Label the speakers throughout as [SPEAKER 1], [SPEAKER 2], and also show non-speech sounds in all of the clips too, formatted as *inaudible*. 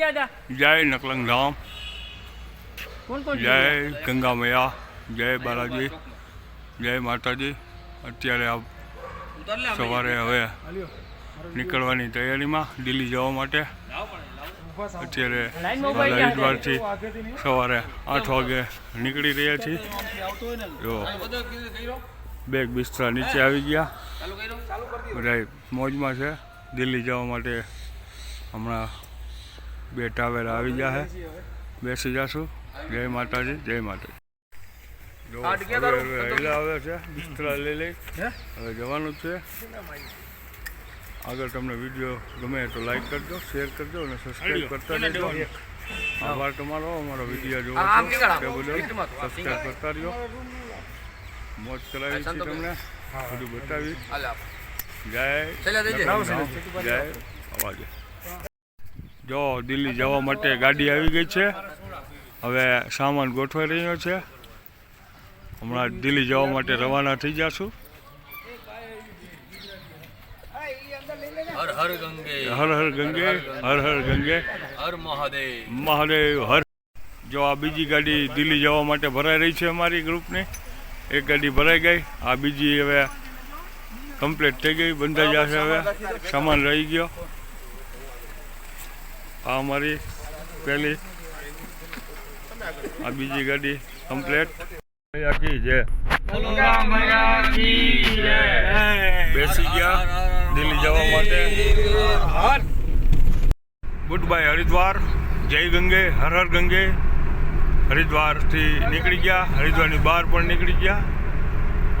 [SPEAKER 1] ગયા હતા?
[SPEAKER 2] જય નકલંગ ધામ.
[SPEAKER 1] કોણ કોણ
[SPEAKER 2] જય ગંગા મૈયા જય બાલાજી જય માતાજી. અત્યારે આ સવારે હવે નીકળવાની તૈયારીમાં દિલ્હી જવા માટે. અત્યારે. હરિદ્વારથી સવારે આઠ વાગે નીકળી રહ્યા છીએ. જો બેગ બિસ્તરા નીચે આવી ગયા. બધા મોજમાં છે. દિલ્હી જવા માટે હમણાં બે ટાવેરા આવી ગયા છે બેસી જશું. જય માતાજી જય માતાજી. હવે આવે છે બિસ્તરા લઈ લઈ. હવે જવાનું છે. આગળ તમને વીડિયો ગમે તો લાઈક કરજો શેર કરજો અને સબસ્ક્રાઈબ કરતા રહેજો. આભાર તમારો અમારો વીડિયો જોવો તે બદલ સબસ્ક્રાઈબ કરતા રહ્યો. મોજ કરાવી છે તમને. બધું બતાવી. જય જય અવાજ. જો દિલ્હી જવા માટે ગાડી આવી ગઈ છે. હવે સામાન ગોઠવાઈ રહ્યો છે. હમણાં દિલ્હી જવા માટે રવાના થઈ જશું.
[SPEAKER 3] હર હર ગંગે.
[SPEAKER 2] હર હર ગંગે હર હર ગંગે.
[SPEAKER 3] હર મહાદેવ.
[SPEAKER 2] મહાદેવ હર. જો આ બીજી ગાડી દિલ્હી જવા માટે ભરાઈ રહી છે અમારી ગ્રુપની. એક ગાડી ભરાઈ ગઈ. આ બીજી હવે કમ્પ્લીટ થઈ ગઈ. બંધાઈ જશે હવે. સામાન રહી ગયો. આ અમારી પહેલી આ બીજી ગાડી કમ્પ્લેટ. છે બેસી ગયા દિલ્હી જવા માટે. Good bye Haridwar. જય ગંગે, હર હર ગંગે. હરિદ્વારથી નીકળી ગયા. હરિદ્વારની બહાર પણ નીકળી ગયા.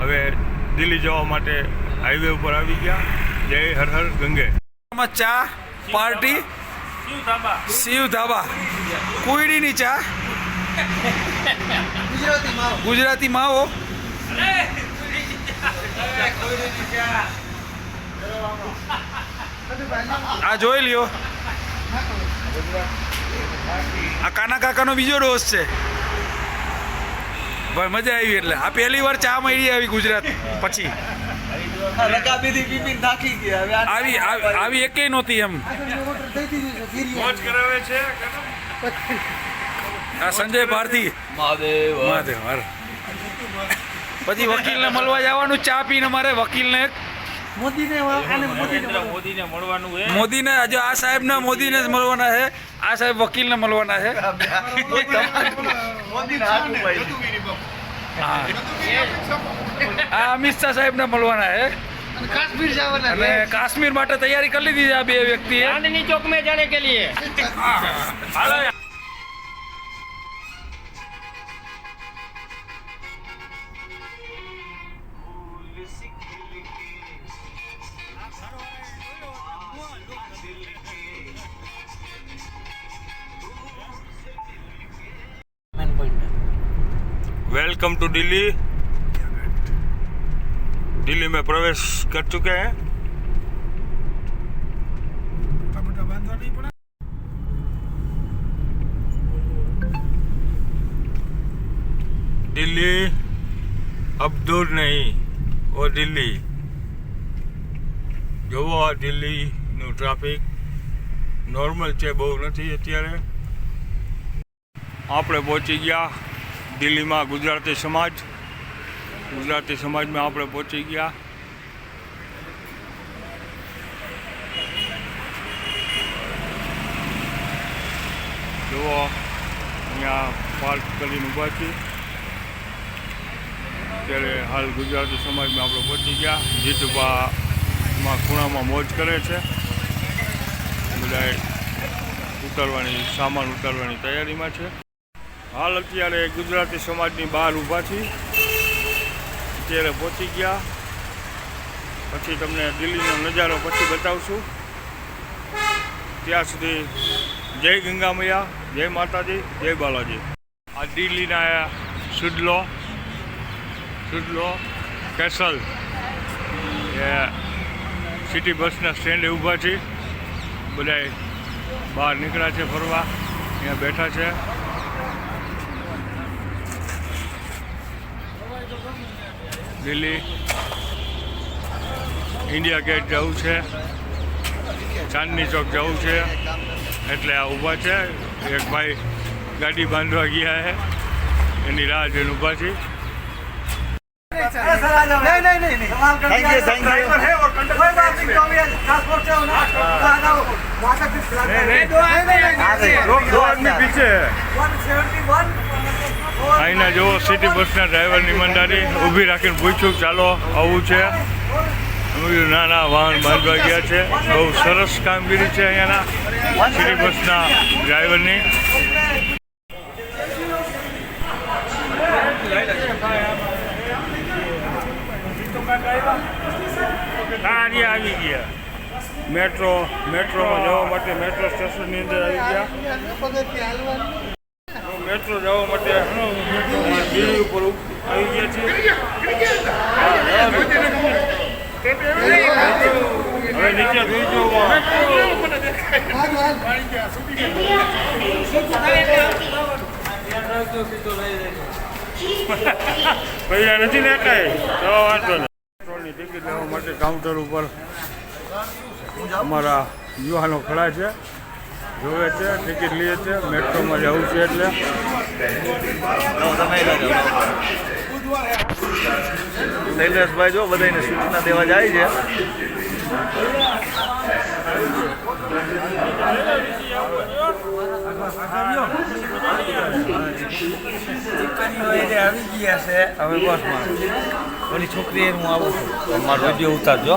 [SPEAKER 2] હવે દિલ્હી જવા માટે હાઈવે ઉપર આવી ગયા. જય હર હર ગંગે.
[SPEAKER 4] ચા પાર્ટી. શિવ ધાબા કુઈડીની ચા? ગુજરાતી માવો. આ જોઈ લ્યો. આ કાના કાકાનો બીજો ડોસ છે. ભાઈ, મજા આવી એટલે. આ પહેલી વાર ચા મળી આવી ગુજરાત પછી.
[SPEAKER 3] રકાબીથી પીપીને થાકી ગયા હવે
[SPEAKER 4] આવી આવી- આવી એકેય નહોતી એમ.
[SPEAKER 2] મોજ કરાવે છે
[SPEAKER 4] આ સંજય ભારતી.
[SPEAKER 3] મહાદેવ.
[SPEAKER 4] મહાદેવ હર પછી વકીલને મળવા જવાનું ચા પીને મારે વકીલને
[SPEAKER 1] મોદીને મળવાનું હે
[SPEAKER 4] મોદીને આજે આ સાહેબને મોદીને જ મળવાના છે. આ સાહેબ વકીલને મળવાના છે.
[SPEAKER 3] મોદીને
[SPEAKER 4] હા. આ અમિત શાહ સાહેબને મળવાના હે. કાશ્મીર જવાના અને કાશ્મીર માટે તૈયારી કરી લીધી આ બે વ્યક્તિએ.
[SPEAKER 1] ચાંદની ચોક મેં જાણે કે લીએ.
[SPEAKER 2] વેલકમ ટુ દિલ્હી दिल्ली में प्रवेश कर चुके हैं दिल्ली अब दूर नहीं वो दिल्ली જોવો આ દિલ્હીનું ટ્રાફિક. નોર્મલ છે બહુ નથી અત્યારે. આપણે પહોંચી ગયા દિલ્હીમાં ગુજરાતી સમાજ. ગુજરાતી સમાજમાં આપણે પહોંચી ગયા. જુઓ, અહીંયા પાર્ક કરીને ઊભા છીએ. ત્યારે હાલ ગુજરાતી સમાજમાં આપણે પહોંચી ગયા. જીતુભામાં ખૂણામાં મોજ કરે છે. બધાએ ઉતારવાની, સામાન ઉતારવાની તૈયારીમાં છે. હાલ અત્યારે ગુજરાતી સમાજની બહાર ઊભા છીએ. અત્યારે પહોંચી ગયા. પછી તમને દિલ્હીનો નજારો પછી બતાવશું. ત્યાં સુધી જય ગંગા મૈયા જય માતાજી, જય બાલાજી. આ દિલ્હીના સુડલો સુડલો કેસલ એ સિટી બસના સ્ટેન્ડે ઊભા છે. બધાય બહાર નીકળ્યા છે ફરવા. અહીંયા બેઠા છે. દિલ્હી ઇન્ડિયા ગેટ જવું છે ચાંદની ચોક જવું છે એટલે આ ઊભા છે એક ભાઈ ગાડી બાંધવા ગયા હે એની રાહ જોઈને ઊભા છે પીછે અહીંના જુઓ સિટી બસના ડ્રાઈવરની ઈમાનદારી. ઊભી રાખીને પૂછ્યું, ચાલો, આવું છે? ના ના, વાહન બાંધવા ગયા છે. બહુ સરસ કામગીરી છે અહીંયાના સિટી બસના ડ્રાઈવરની આવી ગયા. મેટ્રો, મેટ્રોમાં જવા માટે મેટ્રો સ્ટેશનની અંદર આવી ગયા. મેટ્રો જવા માટે ઉપર આવી ગયા છે. નીચે જોઈ જવું. પૈસા નથી વાંધો પેટ્રોલની ટિકિટ લેવા માટે કાઉન્ટર ઉપર અમારા યુવાનો ખડા છે. જોવે છે, ટિકિટ લઈએ છે, મેટ્રોમાં જવું છે એટલે.
[SPEAKER 3] શૈલેષભાઈ જો બધાને સૂચના દેવા જાય છે. આવી ગયા છે હવે બસમાં ઓલી છોકરી હું આવું છું. મારો વીડિયો ઉતારજો.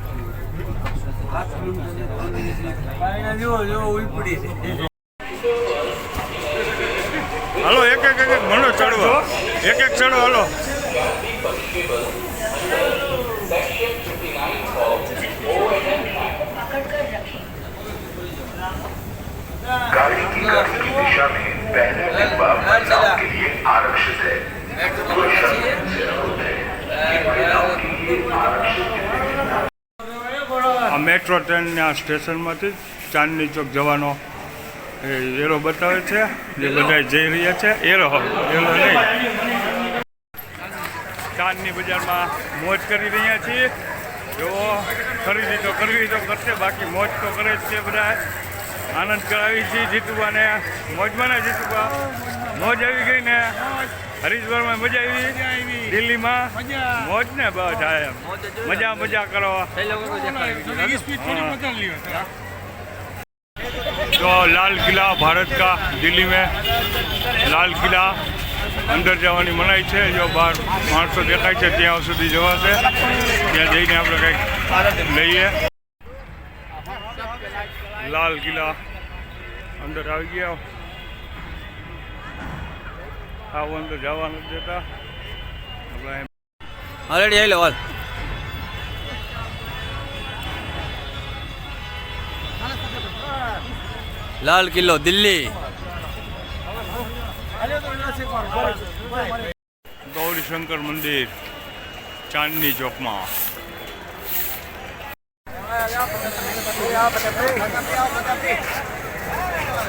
[SPEAKER 2] હાલો એક એક એક એક મનો ચડવો એક એક ચડો હાલો
[SPEAKER 5] गाड़ी की गति की दिशा में पहले डिब्बा महिलाओं के लिए आरक्षित है सुरक्षा से अनुरोध है कि महिलाओं के लिए आरक्षित
[SPEAKER 2] આ મેટ્રો ટ્રેનના સ્ટેશનમાંથી ચાંદની ચોક જવાનો એરો બતાવે છે. જે બધા જઈ રહ્યા છે. એરો એરો નહીં. ચાંદની બજારમાં મોજ કરી રહ્યા છીએ. જો ખરીદી તો કરવી તો કરશે બાકી મોજ તો કરે જ છે બધા આનંદ કરાવી છીએ જીતુબાને. મોજમાં ને જીતુબા? મોજ આવી ગઈ ને? હરીશભાઈમાં મજા આવી? દિલ્હીમાં? મોજ. ને બસ આયા મજા મજા કરો. તો લાલ કિલ્લા ભારત કા દિલ્હી મેં લાલ કિલ્લા અંદર જવાની મનાઈ છે. જો બહાર માણસો દેખાય છે ત્યાં સુધી જવાશે. ત્યાં જઈને આપણે કંઈક લઈએ. લાલ કિલ્લા અંદર આવી ગયા. આવું તો જવા નથી દેતા એમ
[SPEAKER 3] ઓલરેડી આવી લો લાલ કિલ્લો દિલ્હી.
[SPEAKER 2] ગૌરી શંકર મંદિર ચાંદની ચોકમાં.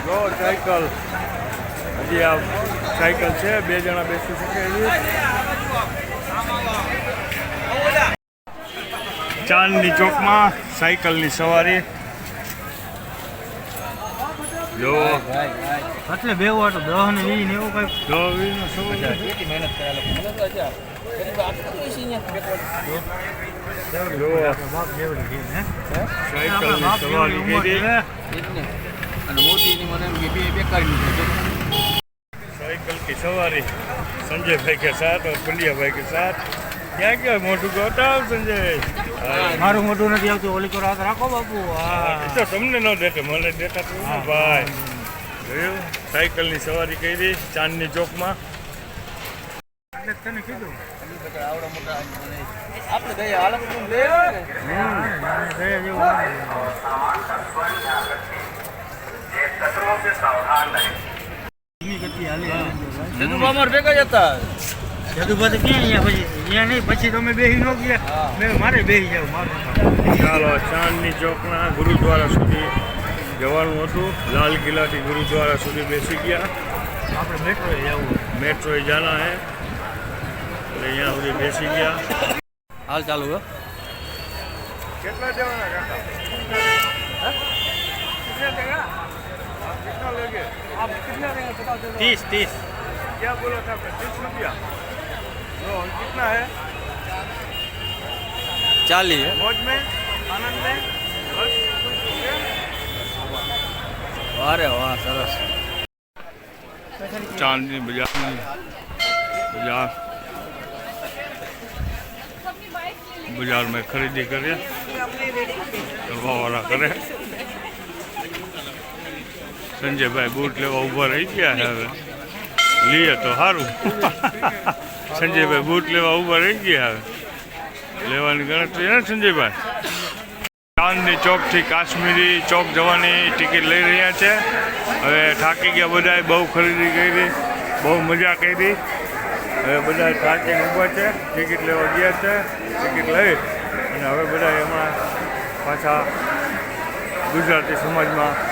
[SPEAKER 2] જો સાયકલ. હજી આ સાયકલ છે બે જણા બેસી શકે એવી. ચાંદની ચોકમાં સાયકલની સવારી. જો.
[SPEAKER 1] એટલે બે વાટો દહ ને વી ને એવું કઈ
[SPEAKER 2] સવારી જો. સાયકલની સવારી કરી. साइकिल की सवारी संजय भाई के साथ और पुलिया भाई के साथ क्या क्या मोटू को हटाओ संजय हाँ,
[SPEAKER 1] મારું મોટું નથી આવતું ઓલી તો રાત રાખો બાપુ
[SPEAKER 2] એ તો તમને ન દેતે મને દેતા તો ને ભાઈ જોયું સાયકલની સવારી કરી ચાંદની ચોકમાં
[SPEAKER 3] આપણે કહીએ હાલ
[SPEAKER 1] હા
[SPEAKER 5] खतरों से सावधान रहें
[SPEAKER 1] ધીમી ગતિ હાલી
[SPEAKER 4] જદુ અમાર ભેગા જતા હતા.
[SPEAKER 1] જદુભાઈ ક્યાં અહીંયા પછી? અહીંયા નહીં પછી તમે બેસી ન ગયા. મેં મારે બેસી જાવ મારું
[SPEAKER 2] ચાલો ચાંદની ચોકના ગુરુદ્વારા સુધી જવાનું હતું. લાલ કિલ્લાથી ગુરુદ્વારા સુધી બેસી ગયા.
[SPEAKER 1] આપણે મેટ્રોએ જવું.
[SPEAKER 2] મેટ્રોએ જાના હે. એટલે અહીંયા સુધી બેસી ગયા.
[SPEAKER 4] હાલ ચાલુ હો.
[SPEAKER 2] કેટલા જવાના કાકા?
[SPEAKER 1] ત્રીસ ત્રીસ
[SPEAKER 2] क्या बोला था आपने तीस रुपया लो कितना है
[SPEAKER 4] ચાલી
[SPEAKER 2] मौज में आनंद में बस
[SPEAKER 4] અરે વાહ સરસ
[SPEAKER 2] ચાંદની બજારની બજાર બજાર में खरीदी કરીએ કરવાવાળા કરે સંજયભાઈ બૂટ લેવા ઊભા રહી ગયા હવે. લઈએ તો સારું *laughs* સંજયભાઈ બૂટ લેવા ઊભા રહી ગયા હવે. લેવાની ગણતરી ને સંજયભાઈ? ચાંદની ચોકથી કાશ્મીરી ચોક જવાની ટિકિટ લઈ રહ્યા છે. હવે થાકી ગયા બધાએ બહુ ખરીદી કરી, બહુ મજા કરી. હવે બધા થાકીને ઊભા છે, ટિકિટ લેવા ગયા છે, ટિકિટ લઈ. અને હવે બધા એમાં પાછા ગુજરાતી સમાજમાં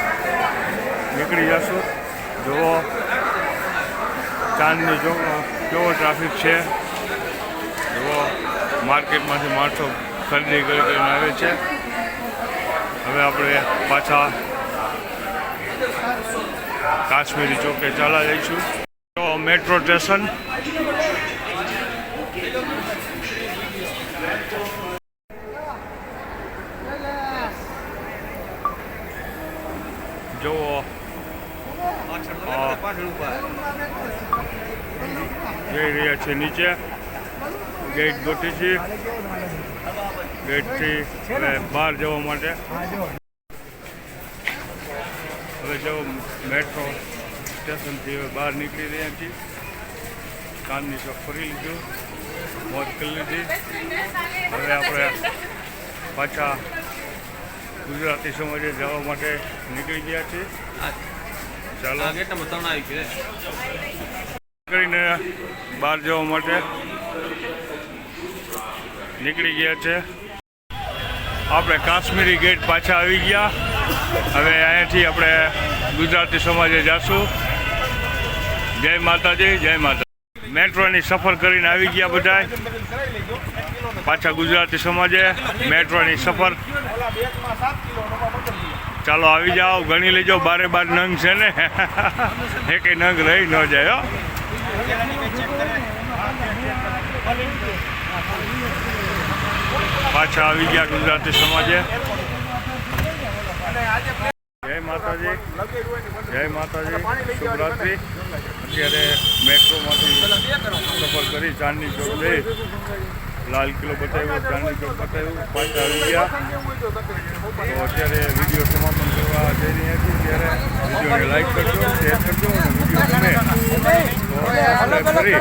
[SPEAKER 2] નીકળી જશું. જુઓ. ચાંદની જો કેવો ટ્રાફિક છે. જુઓ. માર્કેટમાંથી માણસો ખરીદી કરી કરીને આવે છે. હવે આપણે પાછા કાશ્મીરી ચોકે ચાલા જઈશું. તો મેટ્રો સ્ટેશન જુઓ. જઈ રહ્યા છે નીચે. ગેટ ગોઠી છે. ગેટથી બહાર જવા માટે. હવે જો મેટ્રો સ્ટેશનથી હવે બહાર નીકળી રહ્યા છીએ. કાનની ચોક ફરી લીધું. મોજ કરી લીધી. હવે આપણે પાછા ગુજરાતી સમાજે જવા માટે નીકળી ગયા છીએ. ચાલો. કરીને બહાર જવા માટે નીકળી ગયા છે. આપણે કાશ્મીરી ગેટ પાછા આવી ગયા. હવે અહીંયાથી આપણે ગુજરાતી સમાજે જાશું. જય માતાજી જય માતા મેટ્રોની સફર કરીને આવી ગયા બધા પાછા ગુજરાતી સમાજે મેટ્રોની સફર. ચાલો આવી જાઓ, ગણી લેજો, બારે બાર નંગ છે ને. એકે નંગ રહી ન જાય પાછા આવી ગયા ગુજરાતી સમાજે. જય માતાજી. જય માતાજી. શિવરાત્રી અત્યારે મેટ્રોમાંથી સફર કરી ચાંદની ચોક જઈ લાલ કિલ્લો બતાવ્યો ગાંધી ચોક બતાવ્યું, પાછા આવી ગયા. તો અત્યારે વીડિયો સમાપન કરવા જઈ રહ્યા છીએ. ત્યારે વિડીયોને લાઈક કરજો શેર કરજો અને વીડિયો ગમે કરી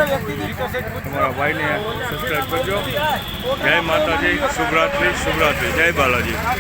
[SPEAKER 2] તમારા ભાઈને સબસ્ક્રાઈબ કરજો. જય માતાજી, શુભરાત્રી શુભરાત્રી. જય બાલાજી.